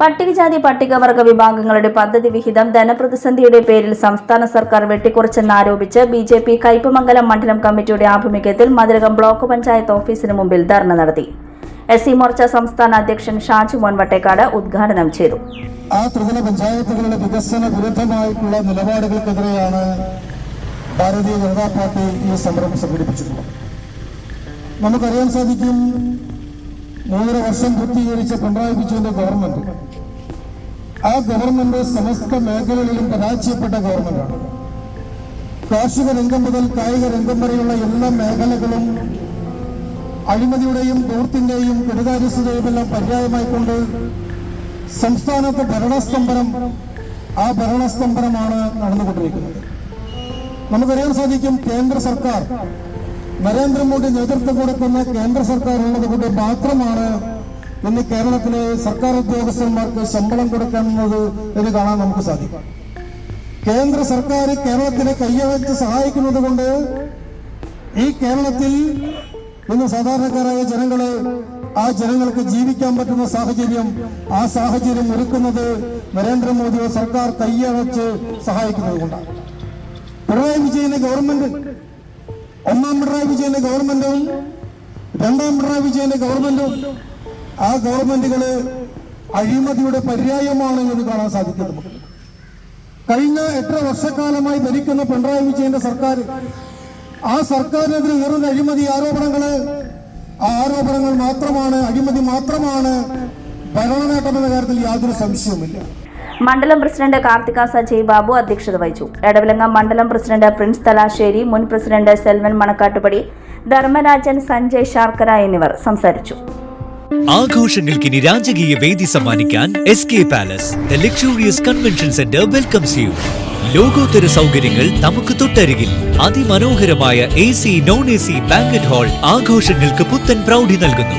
പട്ടികജാതി പട്ടികവർഗ വിഭാഗങ്ങളുടെ പദ്ധതി വിഹിതം ധനപ്രതിസന്ധിയുടെ പേരിൽ സംസ്ഥാന സർക്കാർ വെട്ടിക്കുറച്ചെന്നാരോപിച്ച് ബി ജെ പി കയ്പമംഗലം മണ്ഡലം കമ്മിറ്റിയുടെ ആഭിമുഖ്യത്തിൽ മതിലകം ബ്ലോക്ക് പഞ്ചായത്ത് ഓഫീസിന് മുമ്പിൽ ധർണ നടത്തി. എസ് സി മോർച്ച സംസ്ഥാന അധ്യക്ഷൻ ഷാജു മോൻ വട്ടേക്കാട് ഉദ്ഘാടനം ചെയ്തു. ആ ത്രിതല പഞ്ചായത്തുകളുടെ വികസന വിരുദ്ധമായിട്ടുള്ള നിലപാടുകൾക്കെതിരെയാണ് ഭാരതീയ ജനതാ പാർട്ടി ഈ സമരം സംഘടിപ്പിച്ചിട്ടുള്ളത്. നമുക്കറിയാൻ സാധിക്കും മൂന്നര വർഷം പൂർത്തീകരിച്ച പിണറായി വിജയന്റെ ഗവൺമെന്റ് ആ ഗവൺമെന്റ് സമസ്ത മേഖലകളിലും പരാജയപ്പെട്ട ഗവൺമെന്റാണ് കാർഷിക രംഗം മുതൽ കായിക രംഗം വരെയുള്ള എല്ലാ മേഖലകളും അഴിമതിയുടെയും ദൂർത്തിന്റെയും കെടുകാര്യസ്ഥതയും എല്ലാം പര്യായമായിക്കൊണ്ട് സംസ്ഥാനത്ത് ഭരണസ്തംഭനം ആ ഭരണസ്തംഭനമാണ് നടന്നുകൊണ്ടിരിക്കുന്നത്. നമുക്കറിയാൻ സാധിക്കും കേന്ദ്ര സർക്കാർ നരേന്ദ്രമോദി നേതൃത്വം കൊടുക്കുന്ന കേന്ദ്ര സർക്കാർ ഉള്ളത് കൊണ്ട് മാത്രമാണ് ഇന്ന് കേരളത്തിലെ സർക്കാർ ഉദ്യോഗസ്ഥന്മാർക്ക് ശമ്പളം കൊടുക്കുന്നത് എന്ന് കാണാൻ നമുക്ക് സാധിക്കും. കേന്ദ്ര സർക്കാർ കേരളത്തിലെ കയ്യവച്ച് സഹായിക്കുന്നത് കൊണ്ട് ഈ കേരളത്തിൽ ഇന്ന് സാധാരണക്കാരായ ജനങ്ങളെ ആ ജനങ്ങൾക്ക് ജീവിക്കാൻ പറ്റുന്ന സാഹചര്യം ആ സാഹചര്യം ഒരുക്കുന്നത് നരേന്ദ്രമോദിയോ സർക്കാർ കയ്യവച്ച് സഹായിക്കുന്നത് കൊണ്ടാണ്. പിണറായി വിജയന് ഗവൺമെന്റ് ഒന്നാം പിണറായി വിജയന്റെ ഗവൺമെന്റും രണ്ടാം പിണറായി വിജയന്റെ ഗവൺമെന്റും ആ ഗവൺമെന്റുകൾ അഴിമതിയുടെ പര്യായമാണ് എന്ന് കാണാൻ സാധിക്കും നമുക്ക്. കഴിഞ്ഞ എത്ര വർഷക്കാലമായി ഭരിക്കുന്ന പിണറായി വിജയന്റെ സർക്കാർ ആ സർക്കാരിനെതിരെ ഉയർന്ന അഴിമതി ആരോപണങ്ങൾ ആ ആരോപണങ്ങൾ മാത്രമാണ് അഴിമതി മാത്രമാണ് ഭരണനേട്ടം എന്ന കാര്യത്തിൽ യാതൊരു സംശയവുമില്ല. മണ്ഡലം പ്രസിഡന്റ് കാർത്തിക സജയ് ബാബു അധ്യക്ഷത വഹിച്ചു. എടവിലങ്ങ മണ്ഡലം പ്രസിഡന്റ് പ്രിൻസ് തലാശ്ശേരി മുൻ പ്രസിഡന്റ് സെൽവൻ മണക്കാട്ടുപടി ധർമ്മരാജൻ സഞ്ജയ് ശാർക്കര എന്നിവർ സംസാരിച്ചു. ആഘോഷങ്ങൾക്കിനി രാജകീയ വേദി സമ്മാനിക്കാൻ S K palace the luxurious convention centre welcomes you ലോകോത്തര സൗകര്യങ്ങൾ നമുക്ക് തൊട്ടരികിൽ. അതിമനോഹരമായ A C non A C banquet hall ആഘോഷങ്ങൾക്ക് പുത്തൻ പ്രൗഢി നൽകുന്നു.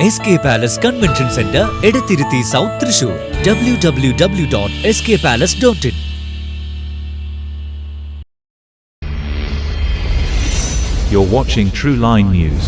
S K palace convention centre Edathiruthy south Thrissur W W W dot S K palace dot in You're watching True Line News.